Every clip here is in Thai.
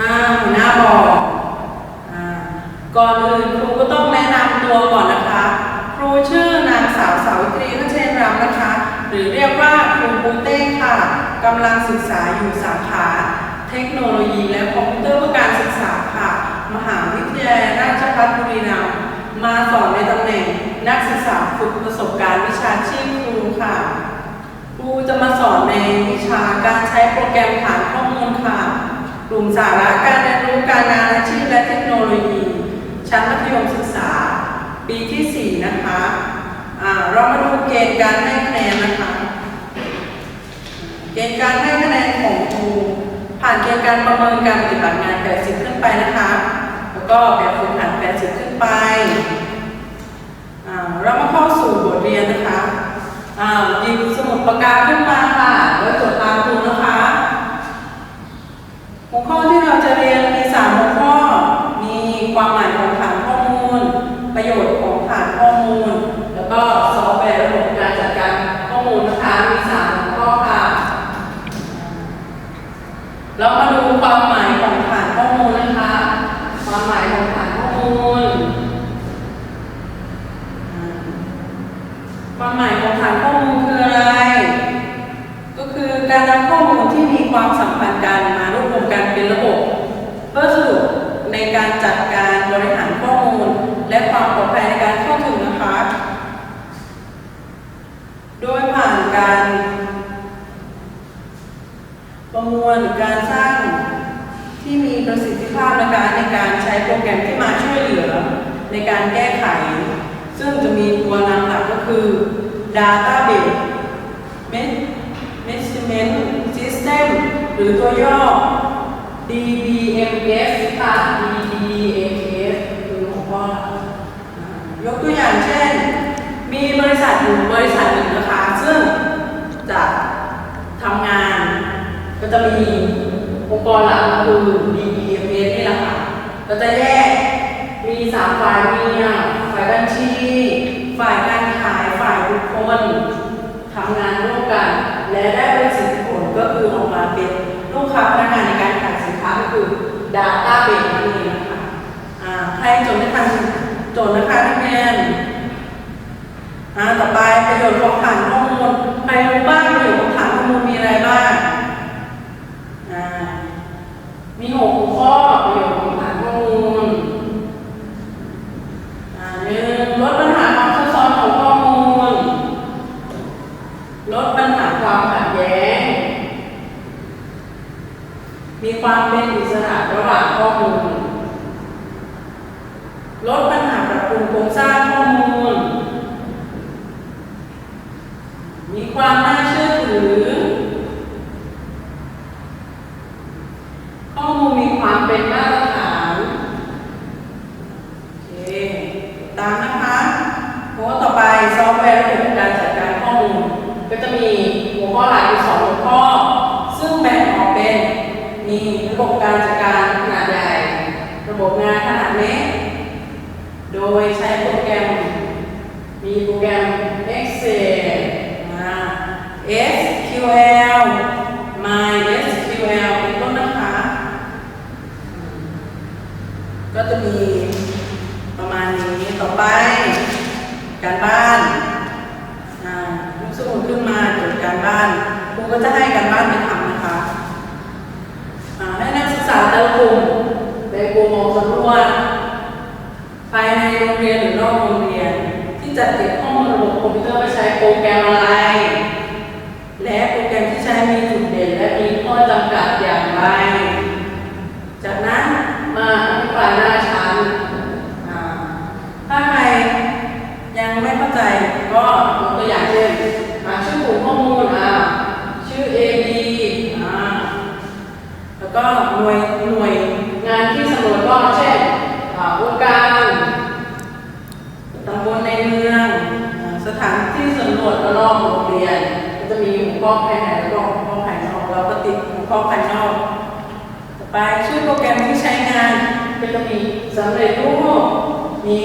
อ่าหัวหน้าบอกอ่าก่อนอื่นครูก็ต้องแนะนำตัวก่อนนะคะ ครูชื่อนางสาวสาวิตรีขเชนรำนะคะ หรือเรียกว่าครูปูเต้ค่ะกำลังศึกษาอยู่สาขาเทคโนโลยีและคอมพิวเตอร์เพื่อการศึกษาค่ะ มหาวิทยาลัยราชภัฏบุรีรัมย์มาสอนในตำแหน่งนักศึกษาฝึกประสบการณ์วิชาชีพครูค่ะ ครูจะมาสอนในวิชาการใช้โปรแกรมฐานข้อมูลค่ะ กลุ่มสาระการเรียนรู้การงานอาชีพและเทคโนโลยี ชั้นมัธยมศึกษา ปีที่ 4 นะคะอ่าเรามาดูเกณฑ์การให้คะแนนนะคะ เกณฑ์การให้คะแนนของครูผ่านเกณฑ์การประเมินการปฏิบัติงาน 80 ขึ้นไปนะคะ แล้วก็แบบฝึกหัด 80 ขึ้นไปเรามาเข้าสู่บทเรียนนะคะหยิบสมุดปากกาขึ้นมาค่ะ แล้วจดตามครูนะคะ ข้อที่เราจะเรียนมีสามหัวข้อ มีความหมายของฐานข้อมูล ประโยชน์ของฐานข้อมูล แล้วก็ซอฟต์แวร์ระบบการจัดการข้อมูลนะคะ มีสามหัวข้อค่ะ เรามาดูความหมายของฐานข้อมูลนะคะ ความหมายของฐานข้อมูล ความหมายของฐานข้อมูลคืออะไร ก็คือการนำข้อมูลที่มีความสัมพันธ์กัน ระบบเพื่อสรุปในการจัดการบริหารข้อมูล และความปลอดภัยในการเข้าถึงนะคะ โดยผ่านการ ประมวลการสร้างที่มีประสิทธิภาพนะคะในการใช้โปรแกรมที่มาช่วยเหลือ ในการแก้ไข ซึ่งจะมีตัวนำหลักก็คือ Database Management System หรือตัวย่อ DBMS ค่ะ DBMS คือหัวข้อยกตัวอย่างเช่น มีบริษัทอยู่บริษัทหนึ่งนะคะ ซึ่งจะทำงานก็จะมีองค์กรหลักก็คือ DBMS นี่แหละค่ะก็จะแยกมีสามฝ่ายมีฝ่ายบัญชี ฝ่ายการขาย ฝ่ายบุคคลทำงานร่วมกัน และได้ประสิทธิผลก็คือออกมาเป็นลูกค้าพนักงานในการขาย สินค้าก็คือ Database นั่นเองนะคะอ่าใครจดได้ทันจดนะคะนักเรียนต่อไปประโยชน์ของฐานข้อมูลใครรู้บ้างประโยชน์ของฐานข้อมูลมีอะไรบ้างอ่ามีหกหัวข้อประโยชน์ของฐานข้อมูลอ่าหนึ่งลดปัญหาความซับซ้อนของข้อมูล ลดปัญหาความขัดแย้ง มีความเป็นอิสระระหว่างข้อมูล ลดปัญหาปรับปรุงโครงสร้างข้อมูล มีความน่าเชื่อถือ ข้อมูลมีความเป็นมาตรฐานโอเค ตามนะคะหัวข้อต่อไปซอฟต์แวร์ระบบการจัดการข้อมูล ก็จะมีหัวข้อหลักอยู่สองหัวข้อ ซึ่งแบ่งออกเป็น มีระบบการจัดการขนาดใหญ่ ระบบงานขนาดเล็ก โดยใช้โปรแกรม มีโปรแกรม Excel อ่า SQL MySQL เป็นต้นนะคะ ก็จะมีประมาณนี้ต่อไป การบ้านอ่าลูกสมุดขึ้นมาจดการบ้านครูก็จะให้การบ้านไปทำนะคะอ่าให้นักศึกษาแต่ละกลุ่มในกลุ่มมองสำรวจ ภายในโรงเรียนหรือนอกโรงเรียน ที่จัดเก็บข้อมูลระบบคอมพิวเตอร์ไปใช้โป รแกรมอะไร และโปรแกรมที่ใช้มีจุดเด่นและมีข้อจำกัดอย่างไร จากนั้นมาอธิบายหน้าชั้น ถ้าใครยังไม่เข้าใจก็ยกตัวอย่างเช่นอ่าชื่อกลุ่มข้อมูลอ่าชื่อ AB อ่าแล้วก็หน่วยหน่วยงานที่สำรวจก็เช่นอ่าองค์การตำบลในเมืองสถานที่ สำรวจรอบโรงเรียนก็จะมีหัวข้อภายในแล้วก็หัวข้อภายนอกเราก็ติดหัวข้อภายนอกต่อไปชื่อโปรแกรมที่ใช้งานก็จะมีสำเร็จรูปมี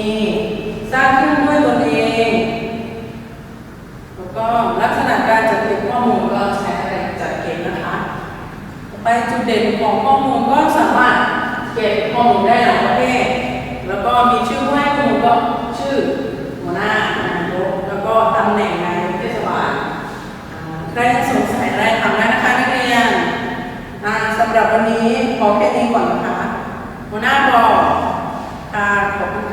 สร้างขึ้นด้วยตนเองแล้วก็ลักษณะการจัดเก็บข้อมูลก็ใช้อะไรจัดเก็บนะคะต่อไปจุดเด่นของข้อมูลก็สามารถเก็บข้อมูลได้หลายประเภทแล้วก็มีชื่อผู้ให้ข้อมูลก็ชื่อหัวหน้านายกแล้วก็ตำแหน่งนายกเทศบาล อ่าใครสงสัยแรกทำได้นะคะนักเรียนสำหรับวันนี้ขอแค่นี้ก่อนนะคะหัวหน้าบอกค่ะขอบคุณ